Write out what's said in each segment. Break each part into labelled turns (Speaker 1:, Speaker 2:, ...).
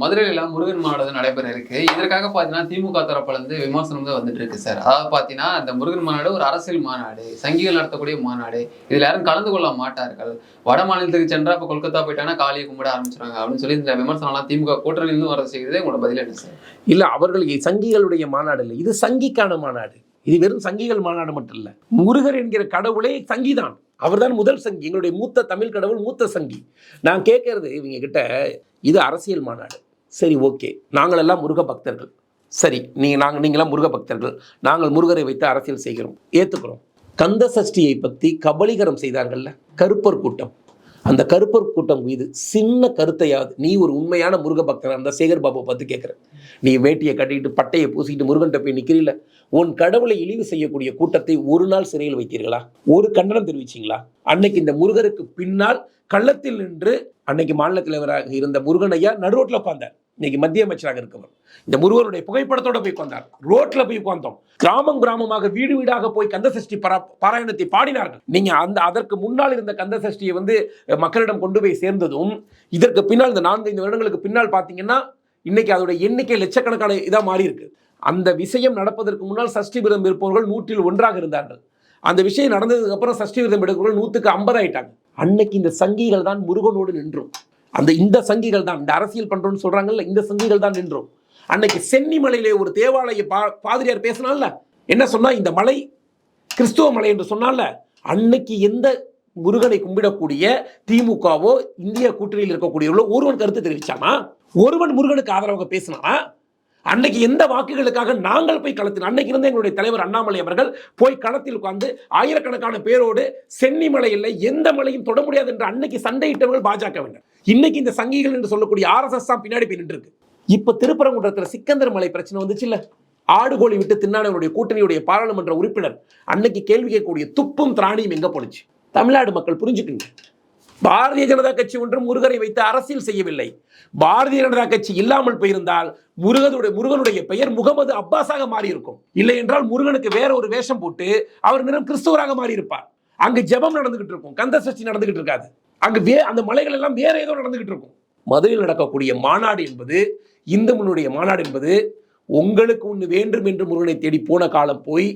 Speaker 1: மதுரையில முருகன் மாநாடு நடைபெற இருக்கு. இதற்காக பாத்தீங்கன்னா திமுக தரப்புல இருந்து விமர்சனம் தான் வந்துட்டு இருக்கு சார். அதாவது பாத்தீங்கன்னா இந்த முருகன் மாநாடு ஒரு அரசியல் மாநாடு சங்கிகள் நடத்தக்கூடிய மாநாடு. இதுல யாரும் கலந்து கொள்ள மாட்டார்கள். வட மாநிலத்துக்கு சென்றா இப்ப கொல்கத்தா போயிட்டானா காலியை கும்பிட ஆரம்பிச்சிருவாங்க அப்படின்னு சொல்லி இந்த விமர்சனம்லாம் திமுக கூட்டணியிலிருந்து வர செய்கிறது உங்களோட பதில் என்ன சார்?
Speaker 2: இல்ல அவர்கள் சங்கிகளுடைய மாநாடு இல்லை. இது சங்கிக்கான மாநாடு. இது வெறும் சங்கிகள் மாநாடு மட்டும் இல்ல முருகர் என்கிற கடவுளே சங்கிதான். அவர்தான் முதல் சங்கி. எங்களுடைய மூத்த தமிழ் கடவுள் மூத்த சங்கி. நான் கேட்கறது இவங்க கிட்ட இது அரசியல் மாநாடு. சரி ஓகே. நாங்களெல்லாம் முருக பக்தர்கள். சரி நீங்க நாங்கள் நீங்களாம் முருக பக்தர்கள். நாங்கள் முருகரை வைத்து அரசியல் செய்கிறோம். ஏத்துக்கிறோம். கந்த சஷ்டியை பற்றி கபலீகரம் செய்தார்கள்ல? கருப்பர் கூட்டம். அந்த கருப்பர் கூட்டம் மீது சின்ன கருத்தையாவது நீ ஒரு உண்மையான முருக பக்தனா அந்த சேகர் பாபு பார்த்து கேட்குறேன். நீ வேட்டியை கட்டிட்டு பட்டையை பூசிட்டு முருகன்ட்ட போய் நிற்கிறீல்ல உன் கடவுளை இழிவு செய்யக்கூடிய கூட்டத்தை ஒரு நாள் சிறையில் வைத்தீர்களா? ஒரு கண்டனம் தெரிவிச்சீங்களா? அன்னைக்கு இந்த முருகருக்கு பின்னால் கள்ளத்தில் நின்று அன்னைக்கு மாநில தலைவராக இருந்த முருகன் ஐயா நடுரோட்டில் உட்கார்ந்தார். இன்னைக்கு மத்திய அமைச்சராக இருக்கவர். இந்த முருகனுடைய புகைப்படத்தோட போய் உட்கார்ந்தார் ரோட்ல போய் உட்கார்ந்தோம் கிராமம் கிராமமாக வீடு வீடாக போய் கந்த சஷ்டி பரா பாராயணத்தை பாடினார்கள். நீங்க அந்த அதற்கு முன்னால் இருந்த கந்த சஷ்டியை வந்து மக்களிடம் கொண்டு போய் சேர்ந்ததும் இதற்கு பின்னால் இந்த நான்கு ஐந்து வருடங்களுக்கு பின்னால் பார்த்தீங்கன்னா இன்னைக்கு அதோட எண்ணிக்கை லட்சக்கணக்கான இதாக மாறி இருக்கு அந்த விஷயம் நடப்பதற்கு முன்னால் சஷ்டி விரதம் இருப்பவர்கள் நூற்றில் ஒன்றாக இருந்தார்கள். அந்த விஷயம் நடந்ததுக்கு அப்புறம் சஷ்டி விரதம் எடுக்கிறவர்கள் நூற்றுக்கு ஐம்பது ஆயிட்டாங்க. அன்னைக்கு இந்த சங்கிகள் தான் முருகனோடு நின்றும். அந்த இந்த சங்கிகள் தான் இந்த அரசியல் பண்றோம்னு சொல்றாங்கல்ல இந்த சங்கிகள் தான் நின்றோம். அன்னைக்கு சென்னிமலையிலே ஒரு தேவாலய பா பாதிரியார் பேசினால என்ன சொன்னா இந்த மலை கிறிஸ்துவ மலை என்று சொன்னால அன்னைக்கு எந்த முருகனை கும்பிடக்கூடிய திமுகவோ இந்திய கூட்டணியில் இருக்கக்கூடியவர்களோ ஒருவன் கருத்து தெரிவிச்சானா? ஒருவன் முருகனுக்கு ஆதரவாக பேசினானா? அன்னைக்கு எந்த வாக்குகளுக்காக நாங்கள் போய் களத்தில் அன்னைக்கு இருந்த எங்களுடைய தலைவர் அண்ணாமலை அவர்கள் போய் களத்தில் உட்கார்ந்து ஆயிரக்கணக்கான பேரோடு சென்னி மலை இல்லை எந்த மலையும் தொட முடியாது என்று அன்னைக்கு சண்டையிட்டவர்கள் பாஜகவினர் இன்னைக்கு இந்த சங்கிகள் என்று சொல்லக்கூடிய ஆர்எஸ்எஸ் தான் பின்னாடி போய் நின்று இருக்கு இப்ப திருப்பரங்குன்றத்தில் சிக்கந்தர் மலை பிரச்சனை வந்துச்சு இல்ல? ஆடு கோழி விட்டு தின்னாடனுடைய கூட்டணியுடைய பாராளுமன்ற உறுப்பினர் அன்னைக்கு கேள்வி கேட்கக்கூடிய துப்பும் திராணியும் எங்க போனுச்சு தமிழ்நாடு மக்கள் புரிஞ்சுக்குங்க. பாரதிய ஜனதா கட்சி ஒன்றும் முருகரை வைத்து அரசியல் செய்யவில்லை. பாரதிய ஜனதா கட்சி இல்லாமல் போயிருந்தால் முருகனுடைய முருகனுடைய பெயர் முகமது அப்பாஸாக மாறியிருக்கும். இல்லை என்றால் முருகனுக்கு வேற ஒரு வேஷம் போட்டு அவர் நிறம் கிறிஸ்துவராக மாறியிருப்பார். அங்கு ஜெபம் நடந்துகிட்டு இருக்கும். கந்த சஷ்டி நடந்துகிட்டு இருக்காது. அங்கு வே அந்த மலைகள் எல்லாம் வேற ஏதோ நடந்துகிட்டு இருக்கும். மதுரையில் நடக்கக்கூடிய மாநாடு என்பது இந்து முன்னுடைய மாநாடு என்பது உங்களுக்கு ஒன்று வேண்டும் என்று முருகனை தேடி போன காலம் போய்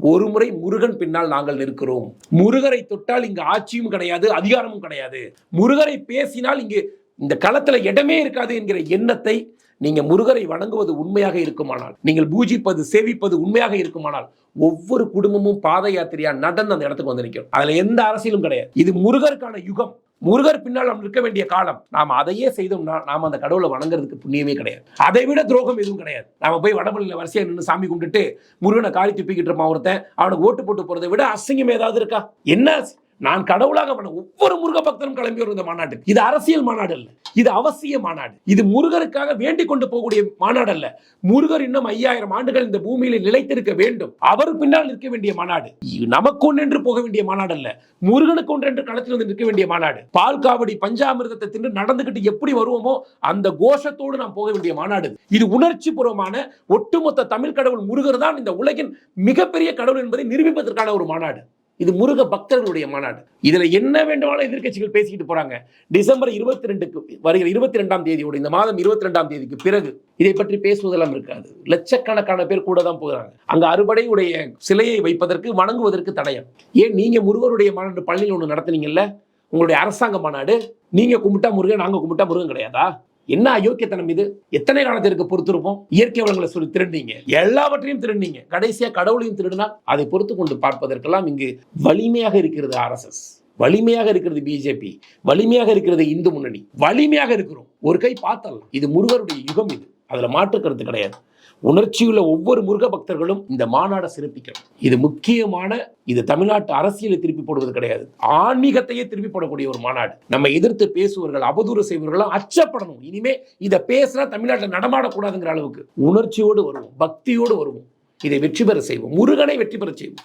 Speaker 2: ஒரு முறை முருகன் பின்னால் நாங்கள் நிற்கிறோம். முருகரை தொட்டால் இங்கு ஆட்சியும் கிடையாது அதிகாரமும் கிடையாது. முருகரை பேசினால் இங்கு இந்த களத்துல இடமே இருக்காது என்கிற எண்ணத்தை நீங்க முருகரை வணங்குவது உண்மையாக இருக்குமானால் நீங்கள் பூஜிப்பது சேவிப்பது உண்மையாக இருக்குமானால் ஒவ்வொரு குடும்பமும் பாத யாத்திரையா நடந்து அந்த இடத்துக்கு வந்து நிற்கும். அதுல எந்த அரசியலும் கிடையாது. இது முருகருக்கான யுகம். முருகர் பின்னால் நாம் நிற்க வேண்டிய காலம். நாம் அதையே செய்தோம்னா நாம அந்த கடவுளை வணங்குறதுக்கு புண்ணியமே கிடையாது. அதை விட துரோகம் எதுவும் கிடையாது. நாம போய் வடபள்ளியில் வரிசையா நின்று சாமி கும்பிட்டுட்டு முருகனை காலி துப்பிக்கிட்டு இருப்பான் ஒருத்தன். அவனுக்கு ஓட்டு போட்டு போறதை விட அசிங்கம் ஏதாவது இருக்கா? என்ன நான் கடவுளாக பண்ண ஒவ்வொரு முருக பக்தரும் கிளம்பி வரும் இந்த மாநாட்டுக்கு இது அரசியல் மாநாடு அல்ல. இது அவசிய மாநாடு. இது முருகருக்காக வேண்டிக் கொண்டு போகக்கூடிய மாநாடு அல்ல. முருகர் இன்னும் ஐயாயிரம் ஆண்டுகள் இந்த பூமியில நிலைத்திருக்க வேண்டும். அவர் பின்னால் நிற்க வேண்டிய மாநாடு. நமக்கு ஒன்றென்று போக வேண்டிய மாநாடு அல்ல. முருகனுக்கு ஒன்றென்று களத்தில் வந்து நிற்க வேண்டிய மாநாடு. பால் காவடி பஞ்சாமிர்தத்தை தின்று நடந்துகிட்டு எப்படி வருவோமோ அந்த கோஷத்தோடு நாம் போக வேண்டிய மாநாடு. இது. இது உணர்ச்சி பூர்வமான ஒட்டுமொத்த தமிழ் கடவுள் முருகர் தான் இந்த உலகின் மிகப்பெரிய கடவுள் என்பதை நிரூபிப்பதற்கான ஒரு மாநாடு. இது முருக பக்தர்களுடைய மாநாடு. இதுல என்ன வேண்டுமானாலும் எதிர்க்கட்சிகள் பேசிக்கிட்டு போறாங்க. டிசம்பர் இருபத்தி ரெண்டுக்கு வருகிற இருபத்தி ரெண்டாம் தேதியோட இந்த மாதம் இருபத்தி ரெண்டாம் தேதிக்கு பிறகு இதை பற்றி பேசுவதெல்லாம் இருக்காது. லட்சக்கணக்கான பேர் கூட தான் போகிறாங்க அங்க அறுபடையுடைய சிலையை வைப்பதற்கு வணங்குவதற்கு தடயம். ஏன் நீங்க முருகருடைய மாநாடு பள்ளியில் ஒன்று நடத்துனீங்கல்ல? உங்களுடைய அரசாங்க மாநாடு. நீங்க கும்பிட்டா முருகன் நாங்க கும்பிட்டா முருகன் கிடையாதா? என்ன அயோக்கியத்தனம் இது? எத்தனை காலத்திற்கு பொறுத்திருப்போம்? இயற்கை வளங்களை சொல்லி திருடினீங்க. எல்லாவற்றையும் திருடினீங்க. கடைசியா கடவுளையும் திருடினா அதை பொறுத்து கொண்டு பார்ப்பதற்கெல்லாம் இங்கு வலிமையாக இருக்கிறது ஆர்எஸ்எஸ் வலிமையாக இருக்கிறது பிஜேபி வலிமையாக இருக்கிறது இந்து முன்னணி. வலிமையாக இருக்கிறோம். ஒரு கை பார்த்தரலாம் இது முருகருடைய யுகம் இது. அதுல மாற்று கருத்து கிடையாது. உணர்ச்சியுள்ள ஒவ்வொரு முருக பக்தர்களும் இந்த மாநாடை சிறப்பிக்கிறோம் இது முக்கியமான இது தமிழ்நாட்டு அரசியலை திருப்பி போடுவது கிடையாது. ஆன்மீகத்தையே திருப்பி போடக்கூடிய ஒரு மாநாடு. நம்ம எதிர்த்து பேசுவர்கள் அவதூறு செய்வர்களும் அச்சப்படணும். இனிமே இதை பேசினா தமிழ்நாட்டில் நடமாடக்கூடாதுங்கிற அளவுக்கு உணர்ச்சியோடு வருவோம் பக்தியோடு வருவோம். இதை வெற்றி பெற செய்வோம். முருகனை வெற்றி பெற செய்வோம்.